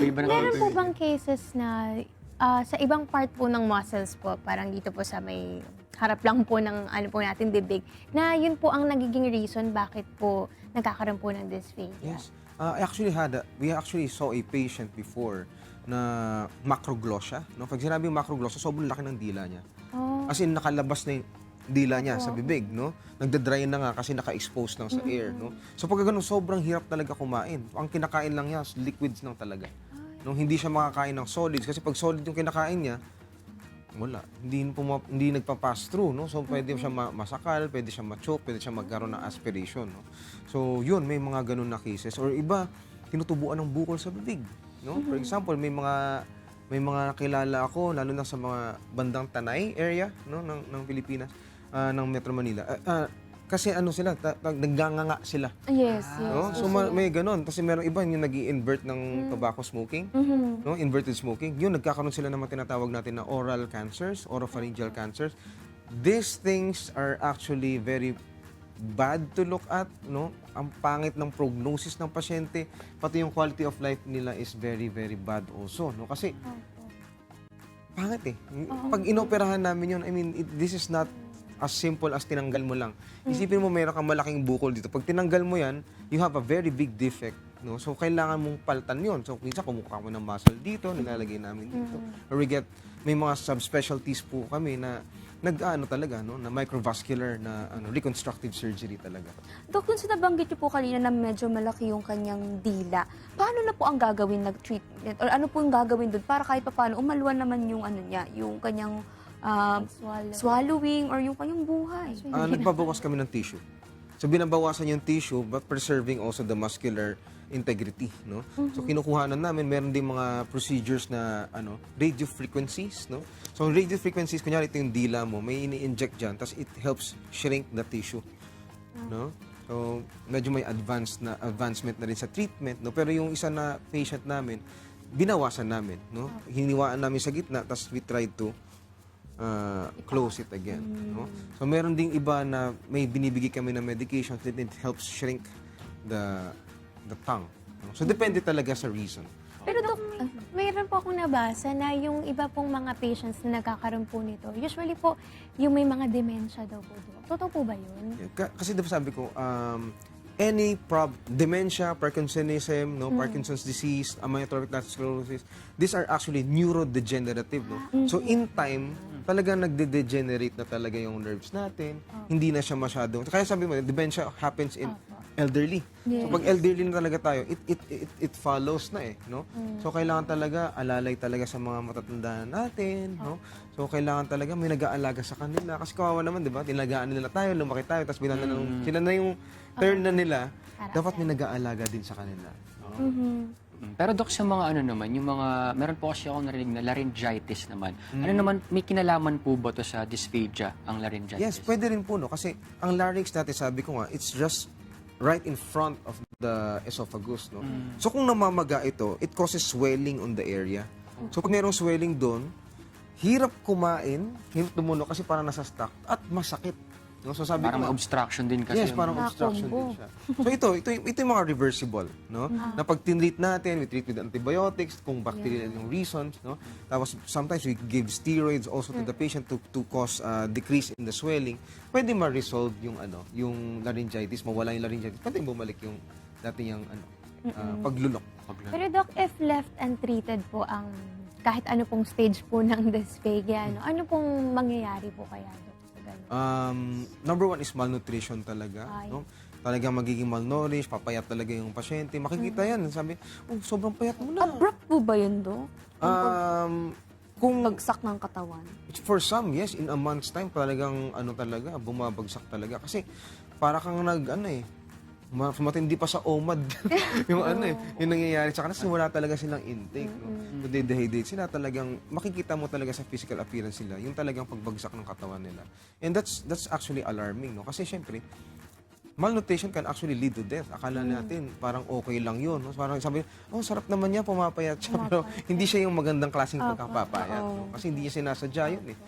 Iba-iba ng Meron po bang cases na ah, sa ibang part po ng muscles po, parang dito po sa may harap lang po ng ano po natin bibig, na yun po ang nagiging reason bakit po nagkakaroon po ng dysphagia? Yes. Uh, I actually had, a, we actually saw a patient before na macroglossia. No? Pag sinabi macroglossia, sobrang laki ng dila niya. Oh, As in, nakalabas na yung dila niya sa bibig, no? Nagda-dry na nga kasi naka-expose lang sa air, no? So pag ganun, sobrang hirap talaga kumain. Ang kinakain lang niya, liquids lang talaga. No, hindi siya makakain ng solids kasi pag solid yung kinakain niya, wala. Hindi puma, hindi nagpa-pass through, no? So pwede siya ma- masakal, pwede siya ma-choke, pwede siya magkaroon ng aspiration, no? So yun, may mga ganun na cases or iba tinutubuan ng bukol sa bibig, no? For example, may mga may mga kilala ako lalo na sa mga bandang Tanay area, no, ng ng Pilipinas, ah, ng Metro Manila. Ah, ah, kasi ano sila, ta- ta- nagganganga sila. yes, yes. No? So ma- may ganun. Kasi meron iba yung nag invert ng tobacco smoking. Mhm. No? Inverted smoking. Yun, nagkakaroon sila ng mga tinatawag natin na oral cancers, oropharyngeal cancers. These things are actually very bad to look at, no? Ang pangit ng prognosis ng pasyente, pati yung quality of life nila is very very bad also, no? Kasi pangit eh. Pag inoperahan namin yun, I mean, it- this is not as simple as tinanggal mo lang. Isipin mo meron kang malaking bukol dito. Pag tinanggal mo yan, you have a very big defect. No? So, kailangan mong paltan yon So, minsan kumukuha mo ng muscle dito, nilalagay namin dito. Or we get, may mga subspecialties po kami na nag-ano talaga, no? na microvascular na ano, reconstructive surgery talaga. Dok, dun sa nabanggit niyo po kanina na medyo malaki yung kanyang dila, paano na po ang gagawin nag-treatment? Or ano po yung gagawin doon para kahit pa paano umaluan naman yung ano niya, yung kanyang um, Swallow. swallowing or yung kanyang buhay? Ah, nagbabawas kami ng tissue. So binabawasan yung tissue but preserving also the muscular integrity, no? So kinukuhanan namin meron din mga procedures na ano, radio frequencies, no? So radio frequencies kunyari ito yung dila mo, may ini-inject diyan tapos it helps shrink the tissue, no? So medyo may advanced na advancement na rin sa treatment, no? Pero yung isa na patient namin, binawasan namin, no? Hiniwaan namin sa gitna tapos we tried to uh, close it again. No? So meron ding iba na may binibigay kami na medication that it helps shrink the the tongue. no? So depende talaga sa reason. Pero Dok, mayroon po akong nabasa na yung iba pong mga patients na nagkakaroon po nito, usually po, yung may mga dementia daw po. Dok. Totoo po ba yun? Ka- kasi diba sabi ko, um, any prob dementia, Parkinsonism, no, Parkinson's disease, amyotrophic lateral sclerosis, these are actually neurodegenerative, no. So in time, talagang nagde-degenerate na talaga yung nerves natin. Hindi na siya masyado. Kaya sabi mo, dementia happens in elderly. So pag elderly na talaga tayo, it it it, it follows na eh, no? So kailangan talaga alalay talaga sa mga matatanda natin, no? So kailangan talaga may nag-aalaga sa kanila kasi kawawa naman, 'di ba? Tinagaan nila tayo, lumaki tayo, tapos bilang na nung- sila na yung turn na nila, dapat may nag-aalaga din sa kanila. Mm, Pero Dok, sa mga ano naman, yung mga, meron po kasi ako narinig na laryngitis naman. Ano naman, may kinalaman po ba to sa dysphagia, ang laryngitis? Yes, pwede rin po, no? Kasi ang larynx natin, sabi ko nga, it's just right in front of the esophagus, no? So kung namamaga ito, it causes swelling on the area. So pag mayroong swelling doon, hirap kumain, hirap tumuno kasi parang nasa stuck at masakit. No? So sabi Parang ko obstruction din kasi. Yes, parang obstruction din siya. So ito, ito, ito yung mga reversible, no? Na pag tinreat natin, we treat with antibiotics, kung bacterial yung reasons, no? Tapos sometimes we give steroids also to the patient to to cause uh, decrease in the swelling. Pwede ma-resolve yung ano, yung laryngitis, mawala yung laryngitis. Pwede bumalik yung dati yung ano, uh, paglunok. Pero Doc, if left untreated po ang kahit ano pong stage po ng dysphagia, ano, ano pong mangyayari po kaya, Doc? Ganun? Um, number one is malnutrition talaga, Ay. no? Talagang magiging malnourished, papayat talaga yung pasyente. Makikita yan. Sabi, oh, sobrang payat mo na. Abrupt po ba yun, Dok? Um, kung Bagsak ng katawan. for some, yes, in a month's time talagang ano talaga, bumabagsak talaga kasi para kang nag ano eh ma- matindi pa sa OMAD yung ano eh, yung nangyayari sa kanila kasi wala talaga silang intake. No? They dehydrate sila talagang, makikita mo talaga sa physical appearance nila, yung talagang pagbagsak ng katawan nila. And that's that's actually alarming, no? Kasi syempre, malnutrition can actually lead to death. Akala natin parang okay lang yun. No? Parang sabi, oh, sarap naman niya, pumapayat siya. Pero hindi siya yung magandang klaseng pagkapapayat. No? Kasi hindi niya sinasadya yun eh.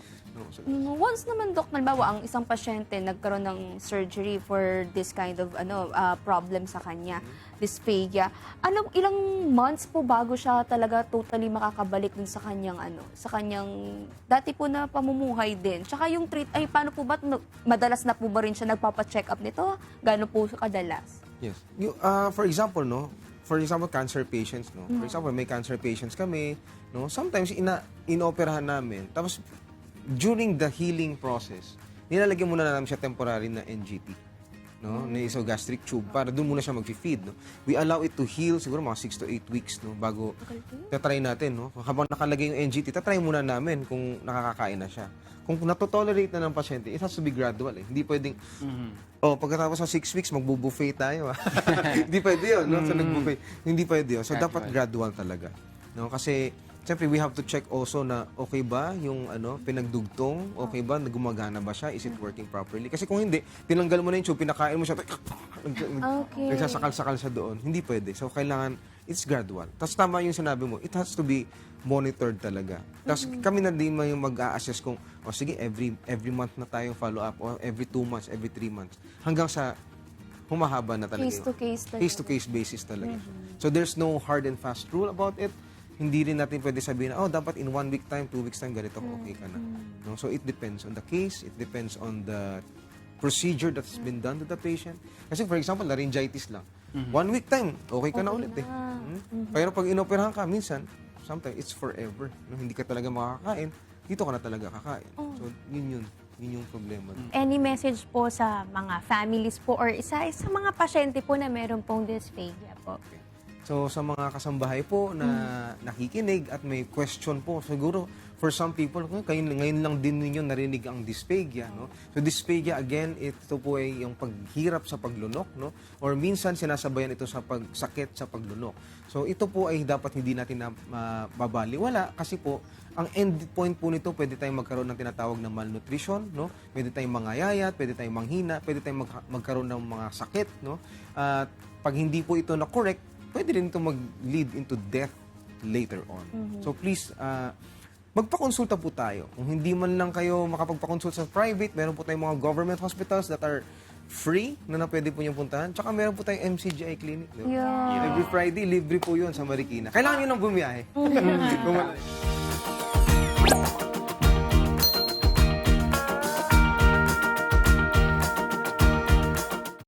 Mm, Once naman, Dok, halimbawa, ang isang pasyente nagkaroon ng surgery for this kind of ano ah, problem sa kanya, dysphagia, anong ilang months po bago siya talaga totally makakabalik dun sa kanyang ano, sa kanyang dati po na pamumuhay din. Tsaka yung treat, ay paano po ba, no- madalas na po ba rin siya nagpapa-check up nito? Gano'n po kadalas? Yes. You, uh, for example, no, for example, cancer patients, no. For example, may cancer patients kami, no. Sometimes ina inoperahan namin. Tapos during the healing process, nilalagyan muna namin siya temporary na NGT. No, na isogastric tube para doon muna siya mag-feed, no. We allow it to heal siguro mga 6 to 8 weeks, no, bago tatry natin, no. Habang nakalagay yung NGT, tatry muna namin kung nakakakain na siya. Kung natotolerate na ng pasyente, it has to be gradual eh. Hindi pwedeng Oh, pagkatapos ng six weeks, magbo-buffet tayo. ah. Hindi pwede yun, no? So, nag-buffet. Hindi pwede yun. So, dapat gradual talaga. No? Kasi, siyempre, we have to check also na okay ba yung ano, pinagdugtong? Okay ba? Gumagana ba siya? Is it working properly? Kasi kung hindi, tinanggal mo na yung tube, pinakain mo siya, nag- Okay. nagsasakal-sakal siya doon. Hindi pwede. So, kailangan, it's gradual. Tapos, tama yung sinabi mo, it has to be monitored talaga. Tapos, kami na din may mag-a-assess kung, o sige, every every month na tayong follow-up, or every two months, every three months. Hanggang sa humahaba na talaga. Case yun. to case talaga. Case-to-case basis talaga. So, there's no hard and fast rule about it. Hindi rin natin pwede sabihin na, oh, dapat in one week time, two weeks time, ganito, okay ka na. No? So, it depends on the case, it depends on the procedure that's been done to the patient. Kasi, for example, laryngitis lang. One week time, okay ka na ulit eh. Mm? Pero pag inoperahan ka, minsan, sometimes it's forever. No? Hindi ka talaga makakain, dito ka na talaga kakain. So, yun yun. Yun yung problema. Any message po sa mga families po or isa sa mga pasyente po na meron pong dysphagia po? So sa mga kasambahay po na nakikinig at may question po, siguro for some people, "Eh, kayo, ngayon lang din ninyo narinig ang dysphagia. No? So dysphagia, again, ito po ay yung paghirap sa paglunok. No? Or minsan sinasabayan ito sa pagsakit sa paglunok. So ito po ay dapat hindi natin na mababaliwala kasi po ang end point po nito, pwede tayong magkaroon ng tinatawag na malnutrition, no? Pwede tayong mangayayat, pwede tayong manghina, pwede tayong mag- magkaroon ng mga sakit, no? At pag hindi po ito na correct, pwede rin ito mag-lead into death later on. So please, ah, magpakonsulta po tayo. Kung hindi man lang kayo makapagpakonsulta sa private, meron po tayong mga government hospitals that are free na na pwede po niyong puntahan. Tsaka meron po tayong MCGI clinic. Yeah. Every Friday, libre po yun sa Marikina. Kailangan nyo nang bumiyahe. Bumalik.